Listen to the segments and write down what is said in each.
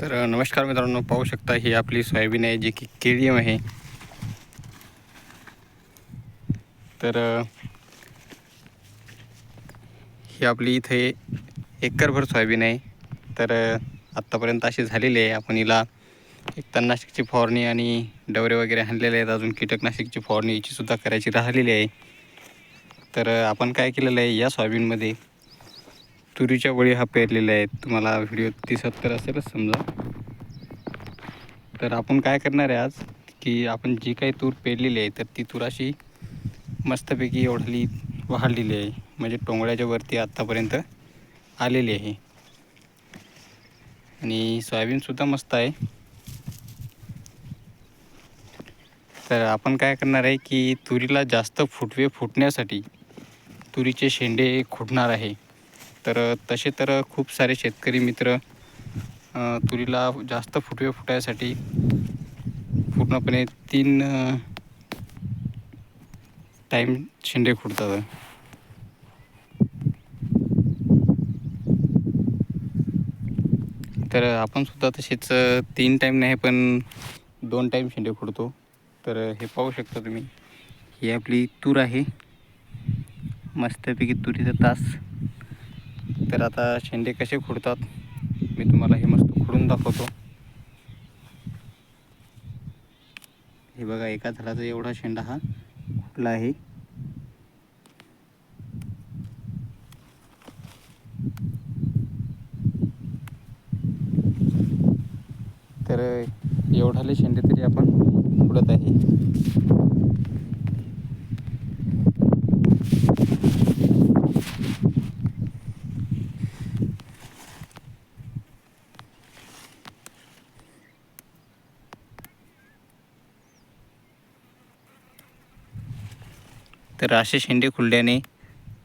तर नमस्कार मित्रांनो पाहू शकता ही आपली सोयाबीन आहे जी की केडियम आहे. तर ही आपली इथे एकरभर सोयाबीन आहे. तर आत्तापर्यंत अशी झालेली आहे. आपण हिला एक तणनाशकची फवारणी आणि डवरे वगैरे आणलेले आहेत. अजून कीटकनाशकची फवारणी याची सुद्धा करायची राहिलेली आहे. तर आपण काय केलेलं आहे या सोयाबीनमध्ये? तुरीच्या वळी हा पेरलेल्या आहेत. तुम्हाला व्हिडिओ दिसत तर असेलच समजा. तर आपण काय करणार आहे आज? की आपण जी काही तूर पेरलेली आहे तर ती तूर अशी मस्तपैकी एवढली वाढलेली आहे. म्हणजे टोंगळ्याच्या वरती आत्तापर्यंत आलेली आहे. आणि सोयाबीनसुद्धा मस्त आहे. तर आपण काय करणार आहे की तुरीला जास्त फुटवे फुटण्यासाठी तुरीचे शेंडे खुडणार आहे. तर तसे तर खूप सारे शेतकरी मित्र तुरीला जास्त फुटवे फुटायसाठी पूर्णपणे तीन टाईम शेंडे खुडतात. तर आपण सुद्धा तसेच तीन टाईम नाही पण दोन टाईम शेंडे खुडतो. तर हे पाहू शकता तुम्ही. ही आपली तूर आहे. मस्तपैकी तुरीचा तास. तर आता शेंडे कसे खुडतात मी तुम्हाला हे मस्त खुडून दाखवतो. हे बघा एका झाडाचा एवढा शेंडा हा खुडला आहे. तर एवढाले शेंडे तरी आपण खुडत आहे. तर असे शेंडे खुडल्याने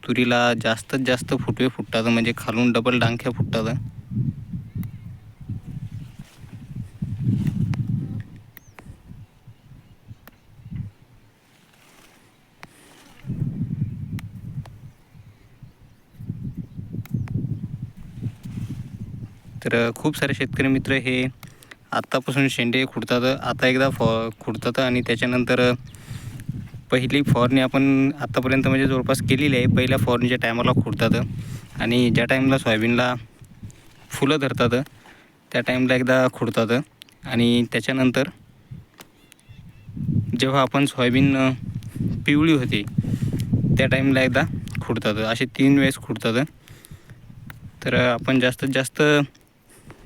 तुरीला जास्तीत जास्त फुटवे फुटतात म्हणजे खालून डबल डांख्या फुटतात. तर खूप सारे शेतकरी मित्र हे आत्तापासून शेंडे खुडतात. आता एकदा फॉ खुडतात आणि त्याच्यानंतर पहिली फवारणी आपण आत्तापर्यंत म्हणजे जवळपास केलेली आहे. पहिल्या फवारणीच्या टायमाला खुडतात आणि ज्या टाईमला सोयाबीनला फुलं धरतात त्या टाईमला एकदा खुडतात आणि त्याच्यानंतर जेव्हा आपण सोयाबीन पिवळी होते त्या टाईमला एकदा खुडतात असे तीन वेळेस खुडतात तर आपण जास्तीत जास्त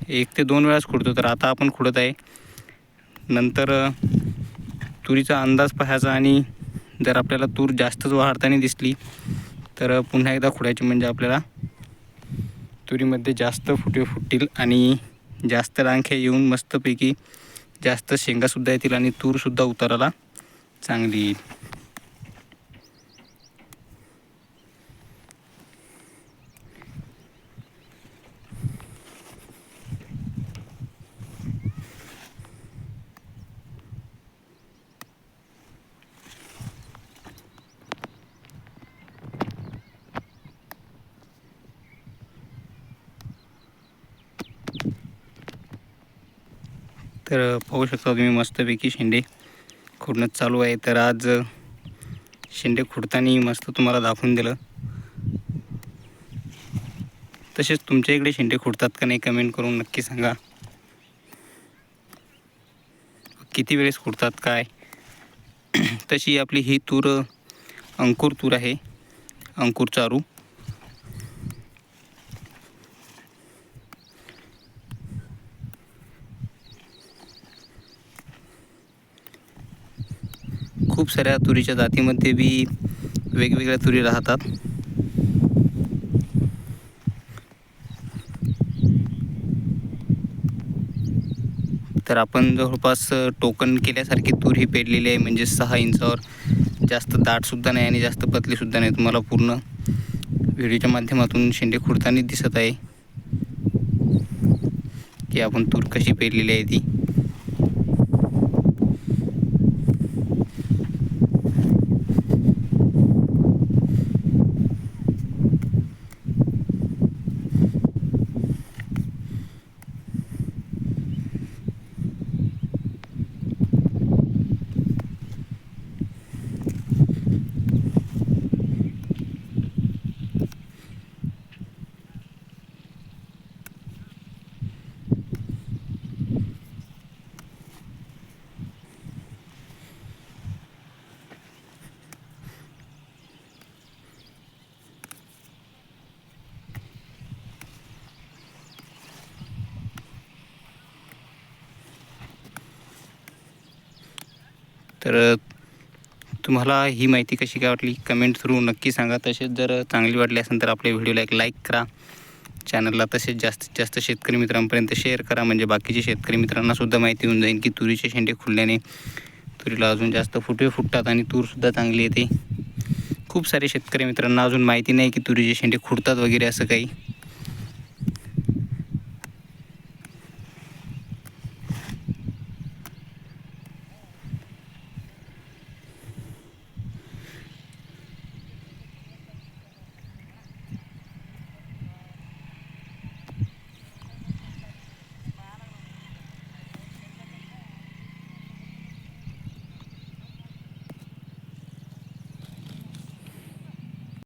एक ते दोन वेळाच खुडतो तर आता आपण खुडत आहे. नंतर तुरीचा अंदाज पाहायचा आणि जर आपल्याला तूर जास्तच वाढताना दिसली तर पुन्हा एकदा खुडायची म्हणजे आपल्याला तुरीमध्ये जास्त फुटे फुटतील आणि जास्त रांखे येऊन मस्तपैकी जास्त शेंगासुद्धा येतील आणि तूरसुद्धा उताराला चांगली येईल. तर पाहू शकता तुम्ही मस्तपैकी शेंडे खुडणं चालू आहे. तर आज शेंडे खुडताना मस्त तुम्हाला दाखवून दिलं. तसेच तुमच्या इकडे शेंडे खुडतात का नाही कमेंट करून नक्की सांगा. किती वेळेस खुडतात काय? तशी आपली ही तूर अंकुर तूर आहे. अंकुर चारू. खूप साऱ्या तुरीच्या जातीमध्ये बी वेगवेगळ्या तुरी राहतात. तर आपण जवळपास टोकन केल्यासारखी तूर ही पेरलेली आहे. म्हणजे सहा इंचावर जास्त दाटसुद्धा नाही आणि जास्त पतलीसुद्धा नाही. तुम्हाला पूर्ण व्हिडिओच्या माध्यमातून शेंडे खुडताना दिसत आहे की आपण तूर कशी पेरलेली आहे ती. तर तुम्हाला ही माहिती कशी काय वाटली? कमेंट थ्रू नक्की सांगा. तसेच जर चांगली वाटली असेल तर आपल्या व्हिडिओला एक लाईक करा. चॅनलला तसेच जास्तीत जास्त शेतकरी मित्रांपर्यंत शेअर करा. म्हणजे बाकीचे शेतकरी मित्रांना सुद्धा माहिती होऊन जाईल की तुरीचे शेंडे खुडल्याने तुरीला अजून जास्त फुटवे फुटतात आणि तूरसुद्धा चांगली येते. खूप सारे शेतकरी मित्रांना अजून माहिती नाही की तुरीचे शेंडे खुडतात वगैरे असं काही.